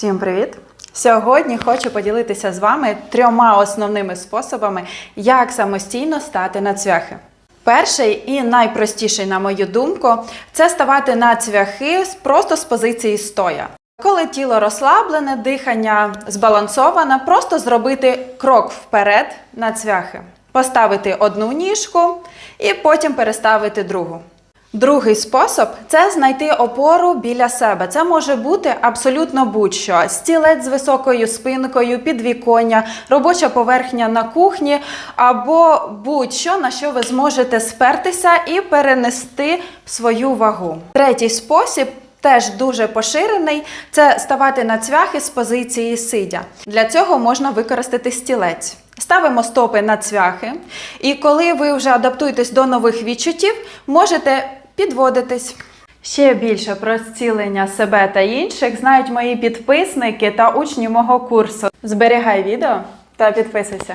Всім привіт! Сьогодні хочу поділитися з вами трьома основними способами, як самостійно стати на цвяхи. Перший і найпростіший, на мою думку, це ставати на цвяхи просто з позиції стоя. Коли тіло розслаблене, дихання збалансоване, просто зробити крок вперед на цвяхи, поставити одну ніжку і потім переставити другу. Другий спосіб це знайти опору біля себе. Це може бути абсолютно будь-що: стілець з високою спинкою, підвіконня, робоча поверхня на кухні, або будь-що, на що ви зможете спертися і перенести свою вагу. Третій спосіб. Теж дуже поширений це ставати на цвяхи з позиції сидя. Для цього можна використати стілець. Ставимо стопи на цвяхи, і коли ви вже адаптуєтесь до нових відчуттів, можете підводитись. Ще більше про зцілення себе та інших знають мої підписники та учні мого курсу. Зберігай відео та підписуйся.